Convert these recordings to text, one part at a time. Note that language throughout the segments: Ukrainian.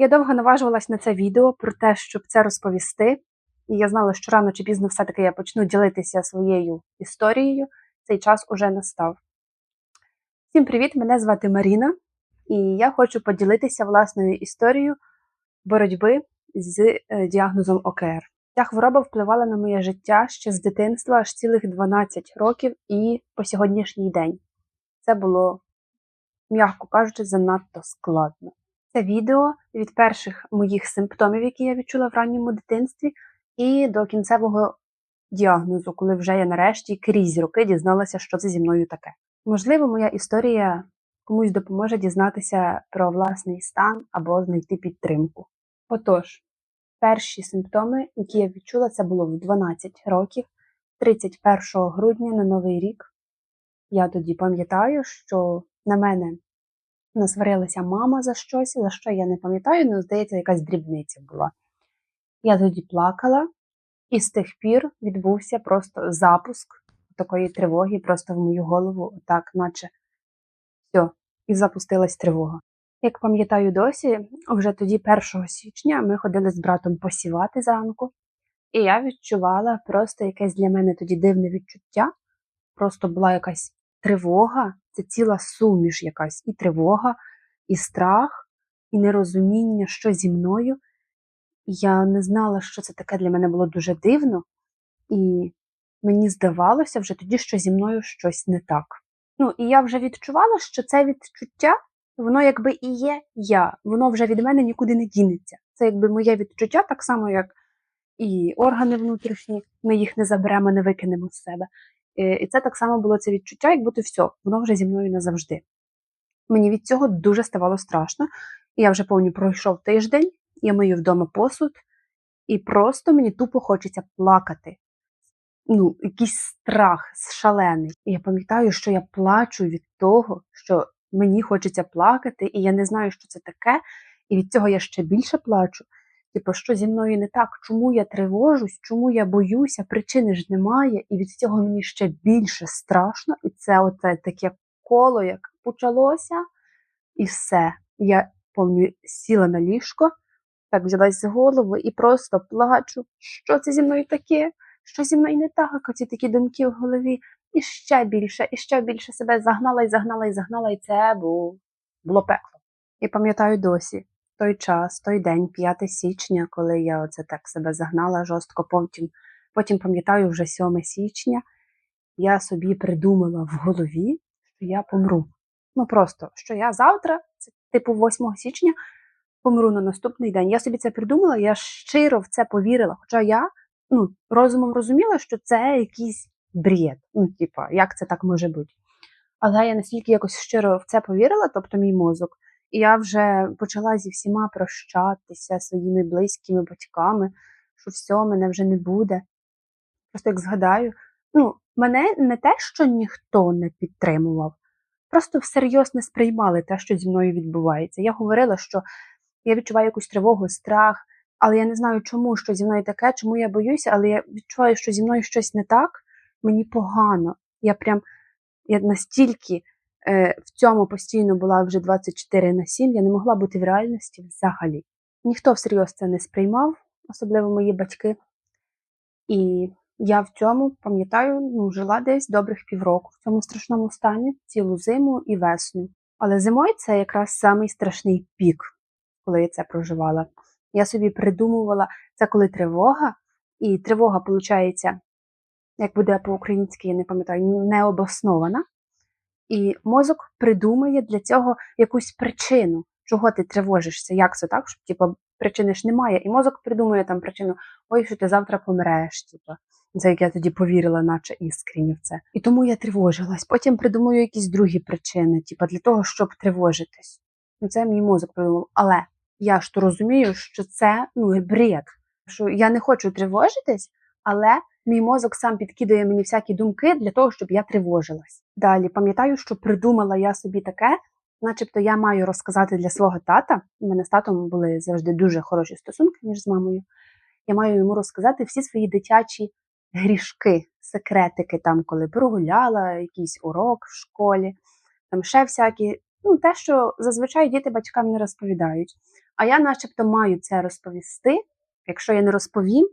Я довго наважувалась на це відео про те, щоб це розповісти, і я знала, що рано чи пізно все-таки я почну ділитися своєю історією. Цей час уже настав. Всім привіт! Мене звати Маріна, і я хочу поділитися власною історією боротьби з е, діагнозом ОКР. Ця хвороба впливала на моє життя ще з дитинства аж цілих 12 років і по сьогоднішній день. Це було, м'яко кажучи, занадто складно. Це відео від перших моїх симптомів, які я відчула в ранньому дитинстві, і до кінцевого діагнозу, коли вже я нарешті крізь роки дізналася, що це зі мною таке. Можливо, моя історія комусь допоможе дізнатися про власний стан або знайти підтримку. Отож, перші симптоми, які я відчула, це було в 12 років, 31 грудня на Новий рік. Я тоді пам'ятаю, що на мене насварилася мама за щось, за що я не пам'ятаю, але, здається, якась дрібниця була. Я тоді плакала, і з тих пір відбувся просто запуск такої тривоги, просто в мою голову, так, наче все, і запустилась тривога. Як пам'ятаю досі, вже тоді, 1 січня, ми ходили з братом посівати зранку, і я відчувала просто якесь для мене тоді дивне відчуття. Просто була якась тривога, це ціла суміш якась, і тривога, і страх, і нерозуміння, що зі мною. Я не знала, що це таке для мене було дуже дивно, і мені здавалося вже тоді, що зі мною щось не так. Ну, і я вже відчувала, що це відчуття, воно якби і є я, воно вже від мене нікуди не дінеться. Це якби моє відчуття, так само, як і органи внутрішні, ми їх не заберемо, не викинемо з себе. Е, І це так само було це відчуття, як будто все, воно вже зі мною назавжди. Мені від цього дуже ставало страшно. І я вже повні пройшов тиждень, я мию вдома посуд, і просто мені тупо хочеться плакати. Ну, якийсь страх шалений. І я пам'ятаю, що я плачу від того, що мені хочеться плакати, і я не знаю, що це таке, і від цього я ще більше плачу. Типу, що зі мною не так, чому я тривожусь, чому я боюся, причини ж немає, і від цього мені ще більше страшно, і це оце таке коло, як почалося, і все. Я сіла на ліжко, так взялась за голову і просто плачу. Що це зі мною таке? Що зі мною не так? Оці такі думки в голові. І ще більше, і ще більше себе загнала і загнала і загнала, і це було, було пекло. І пам'ятаю досі той час, той день, 5 січня, коли я оце так себе загнала жорстко, потім, потім пам'ятаю вже 7 січня, я собі придумала в голові, що я помру. Ну просто, що я завтра, це типу 8 січня, помру на наступний день. Я собі це придумала, я щиро в це повірила. Хоча я ну, розумом розуміла, що це якийсь бред. Ну, типа, як це так може бути? Але я настільки якось щиро в це повірила, тобто мій мозок, і я вже почала зі всіма прощатися своїми близькими батьками, що все, мене вже не буде. Просто як згадаю, ну, мене не те, що ніхто не підтримував, просто всерйоз не сприймали те, що зі мною відбувається. Я говорила, що я відчуваю якусь тривогу, страх, але я не знаю, чому що зі мною таке, чому я боюся, але я відчуваю, що зі мною щось не так, мені погано. Я прям я настільки в цьому постійно була вже 24 на 7, я не могла бути в реальності взагалі. Ніхто всерйоз це не сприймав, особливо мої батьки. І я в цьому, пам'ятаю, ну, жила десь добрих півроку в цьому страшному стані, цілу зиму і весну. Але зимою це якраз самий страшний пік, коли я це проживала. Я собі придумувала це коли тривога, і тривога, виходить, як буде по-українськи, я не пам'ятаю, необоснована. І мозок придумує для цього якусь причину, чого ти тривожишся, як це так, щоб типу, причини ж немає. І мозок придумує там причину, ой, що ти завтра помреш. Типу. Це як я тоді повірила, наче іскренні в це. І тому я тривожилась. Потім придумую якісь другі причини, типу, для того, щоб тривожитись. Ну, це мій мозок придумав. Але я ж то розумію, що це ну, бред. Що я не хочу тривожитись, але мій мозок сам підкидає мені всякі думки для того, щоб я тривожилась. Далі пам'ятаю, що придумала я собі таке, начебто я маю розказати для свого тата. У мене з татом були завжди дуже хороші стосунки ніж з мамою. Я маю йому розказати всі свої дитячі грішки, секретики, там, коли прогуляла якийсь урок в школі, там ще всякі, ну, те, що зазвичай діти батькам не розповідають. А я начебто маю це розповісти. Якщо я не розповім,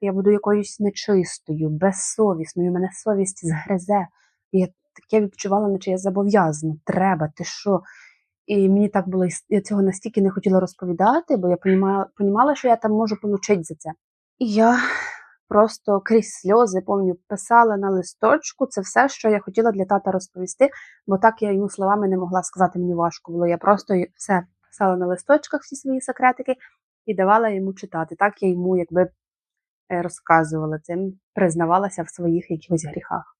я буду якоюсь нечистою, безсовісною, мене совість згризе. І я таке відчувала, наче я зобов'язана. Треба, ти що? І мені так було, я цього настільки не хотіла розповідати, бо я понімала, що я там можу отримати за це. І я просто крізь сльози, помню, писала на листочку це все, що я хотіла для тата розповісти, бо так я йому словами не могла сказати, мені важко було. Я просто все писала на листочках, всі свої секретики, і давала йому читати. Так я йому якби розказувала цим, признавалася в своїх якихось гріхах.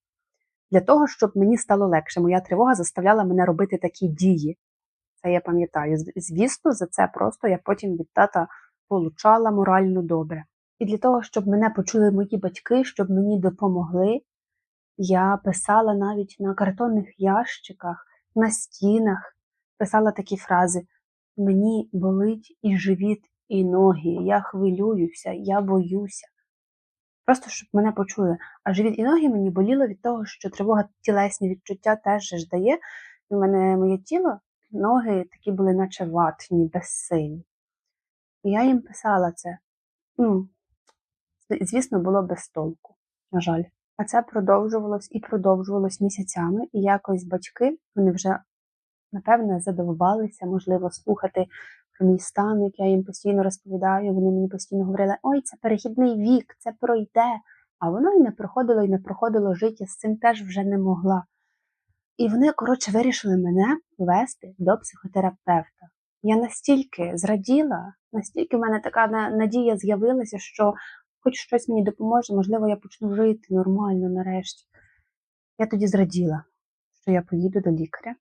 Для того, щоб мені стало легше, моя тривога заставляла мене робити такі дії. Це я пам'ятаю. Звісно, за це просто я потім від тата получала морально добре. І для того, щоб мене почули мої батьки, щоб мені допомогли, я писала навіть на картонних ящиках, на стінах, писала такі фрази: Мені болить і живіт, і ноги, я хвилююся, я боюся. Просто щоб мене почули. А живіт і ноги мені боліло від того, що тривога тілесні відчуття теж ж дає. У мене моє тіло, ноги такі були, наче ватні, безсилі. І я їм писала це. Ну, звісно, було без толку, на жаль. А це продовжувалось і продовжувалось місяцями, і якось батьки вони вже, напевне, задовбалися, можливо, слухати про мій стан, як я їм постійно розповідаю. Вони мені постійно говорили, ой, це перехідний вік, це пройде. А воно і не проходило, і не проходило життя, з цим теж вже не могла. І вони, коротше, вирішили мене вести до психотерапевта. Я настільки зраділа, настільки в мене така надія з'явилася, що хоч щось мені допоможе, можливо, я почну жити нормально нарешті. Я тоді зраділа, що я поїду до лікаря.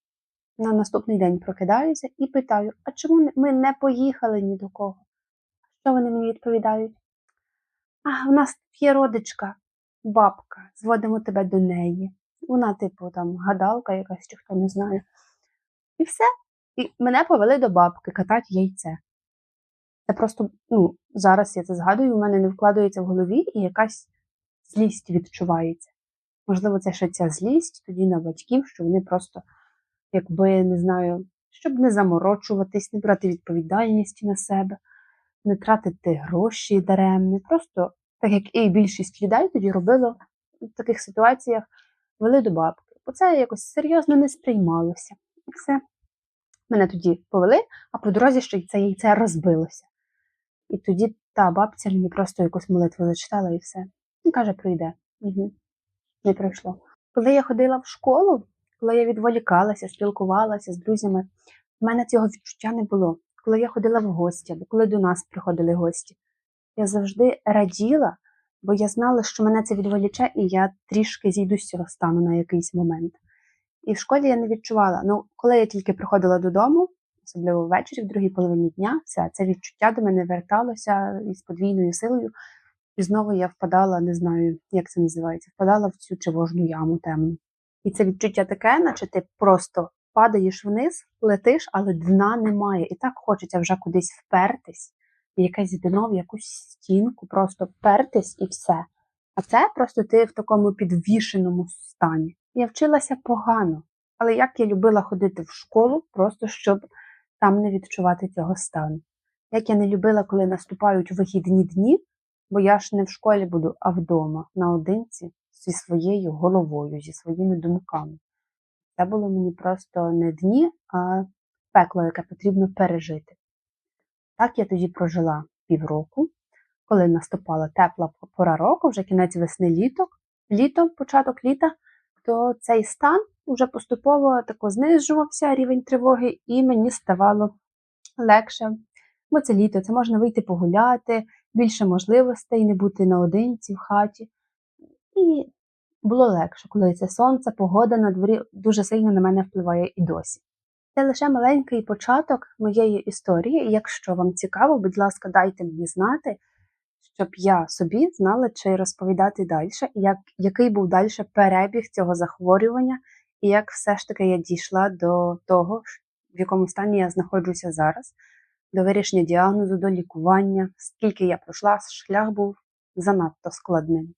На наступний день прокидаюся і питаю: а чому ми не поїхали ні до кого? Що вони мені відповідають? А, у нас є родичка, бабка, зводимо тебе до неї. Вона, типу, там гадалка якась, чи хто не знає. І все. І мене повели до бабки катати яйце. Це просто, ну, зараз я це згадую, у мене не вкладається в голові і якась злість відчувається. Можливо, це ще ця злість тоді на батьків, що вони просто, якби не знаю, щоб не заморочуватись, не брати відповідальність на себе, не тратити гроші даремне. Просто, так як і більшість людей тоді робило в таких ситуаціях, вели до бабки. Бо це якось серйозно не сприймалося. І все. Мене тоді повели, а по дорозі ще це яйце розбилося. І тоді та бабця мені просто якусь молитву зачитала і все. І каже, прийде. Угу. Не прийшло. Коли я ходила в школу, коли я відволікалася, спілкувалася з друзями, в мене цього відчуття не було. Коли я ходила в гості, або коли до нас приходили гості, я завжди раділа, бо я знала, що мене це відволіче, і я трішки зійду з цього стану на якийсь момент. І в школі я не відчувала. Ну, коли я тільки приходила додому, особливо ввечері, в другій половині дня, все це відчуття до мене верталося із подвійною силою, і знову я впадала, не знаю, як це називається, впадала в цю тривожну яму темну. І це відчуття таке, наче ти просто падаєш вниз, летиш, але дна немає. І так хочеться вже кудись впертись, в якесь дно, в якусь стінку, просто впертись і все. А це просто ти в такому підвішеному стані. Я вчилася погано, але як я любила ходити в школу, просто щоб там не відчувати цього стану. Як я не любила, коли наступають вихідні дні, бо я ж не в школі буду, а вдома, наодинці, зі своєю головою, зі своїми думками. Це було мені просто не дні, а пекло, яке потрібно пережити. Так я тоді прожила півроку, коли наступала тепла пора року, вже кінець весни літо, літо, початок літа, то цей стан вже поступово тако знижувався рівень тривоги, і мені ставало легше. Бо це літо, це можна вийти погуляти, більше можливостей, не бути наодинці в хаті. І було легше, коли це сонце, погода на дворі дуже сильно на мене впливає і досі. Це лише маленький початок моєї історії, якщо вам цікаво, будь ласка, дайте мені знати, щоб я собі знала, чи розповідати далі, як, який був далі перебіг цього захворювання, і як все ж таки я дійшла до того, в якому стані я знаходжуся зараз, до вирішення діагнозу, до лікування, скільки я пройшла, шлях був занадто складним.